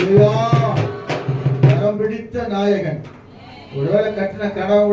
அதுதான் பிடித்த நாயகன். ஒருவேளை கட்டின கனவு